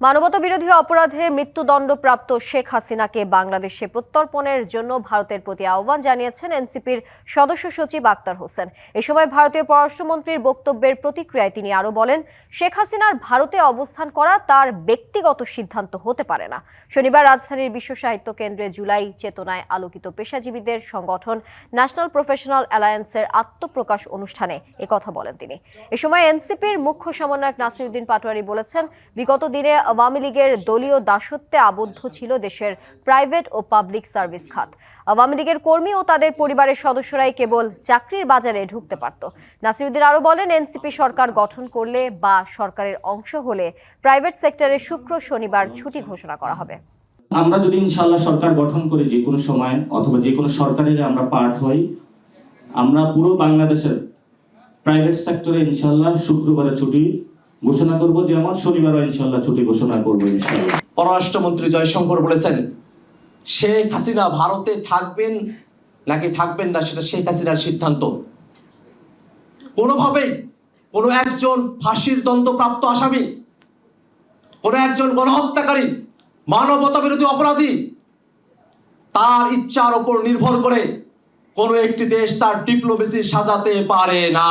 মানবতা বিরোধী অপরাধে মৃত্যুদণ্ডপ্রাপ্ত শেখ হাসিনাকে বাংলাদেশে প্রত্যর্পণের জন্য ভারতের প্রতি আহ্বান জানিয়েছেন এনসিপির সদস্য সচিব আক্তার হোসেন। এ সময় ভারতীয় পররাষ্ট্রমন্ত্রীর বক্তব্যের প্রতিক্রিয়ায় তিনি আরও বলেন, শেখ হাসিনার ভারতে অবস্থান করা তার ব্যক্তিগত সিদ্ধান্ত হতে পারে না। শনিবার রাজধানীর বিশ্ব সাহিত্য কেন্দ্রে জুলাই চেতনায় আলোকিত পেশাজীবীদের সংগঠন ন্যাশনাল প্রফেশনাল অ্যালায়েন্সের আত্মপ্রকাশ অনুষ্ঠানে একথা বলেন তিনি। এ সময় এনসিপির মুখ্য সমন্বয়ক নাসিরুদ্দিন পাটোয়ারি বলেছেন, বিগত দিনে আওয়ামী লীগের দলীয় দাসত্বে আবদ্ধ ছিল দেশের প্রাইভেট ও পাবলিক সার্ভিস খাত। আওয়ামী লীগের কর্মী ও তাদের পরিবারের সদস্যরাই কেবল চাকরির বাজারে ঢুকতে পারত। নাসিরুদ্দিন আরও বলেন, এনসিপি সরকার গঠন করলে বা সরকারের অংশ হলে প্রাইভেট সেক্টরে শুক্র শনিবার ছুটি ঘোষণা করা হবে। আমরা যদি ইনশাল্লাহ সরকার গঠন করি যে কোনো সময় অথবা যে কোনো সরকারের আমরা পার্ট হই, আমরা পুরো বাংলাদেশের প্রাইভেট সেক্টরে ইনশাল্লাহ শুক্রবারে ছুটি ঘোষণা করব যেমন শনিবারও ইনশাল্লাহ ছুটি ঘোষণা করব ইনশাল্লাহ পররাষ্ট্রমন্ত্রী জয়শঙ্কর বলেছেন, শেখ হাসিনা ভারতে থাকবেন নাকি থাকবেন না সেটা শেখ হাসিনার সিদ্ধান্ত। কোনোভাবেই কোনো একজন ফাঁসির দণ্ডপ্রাপ্ত আসামি, কোনো একজন গণহত্যাকারী মানবতা বিরোধী অপরাধী তার ইচ্ছার উপর নির্ভর করে কোনো একটি দেশ তার ডিপ্লোমেসি সাজাতে পারে না।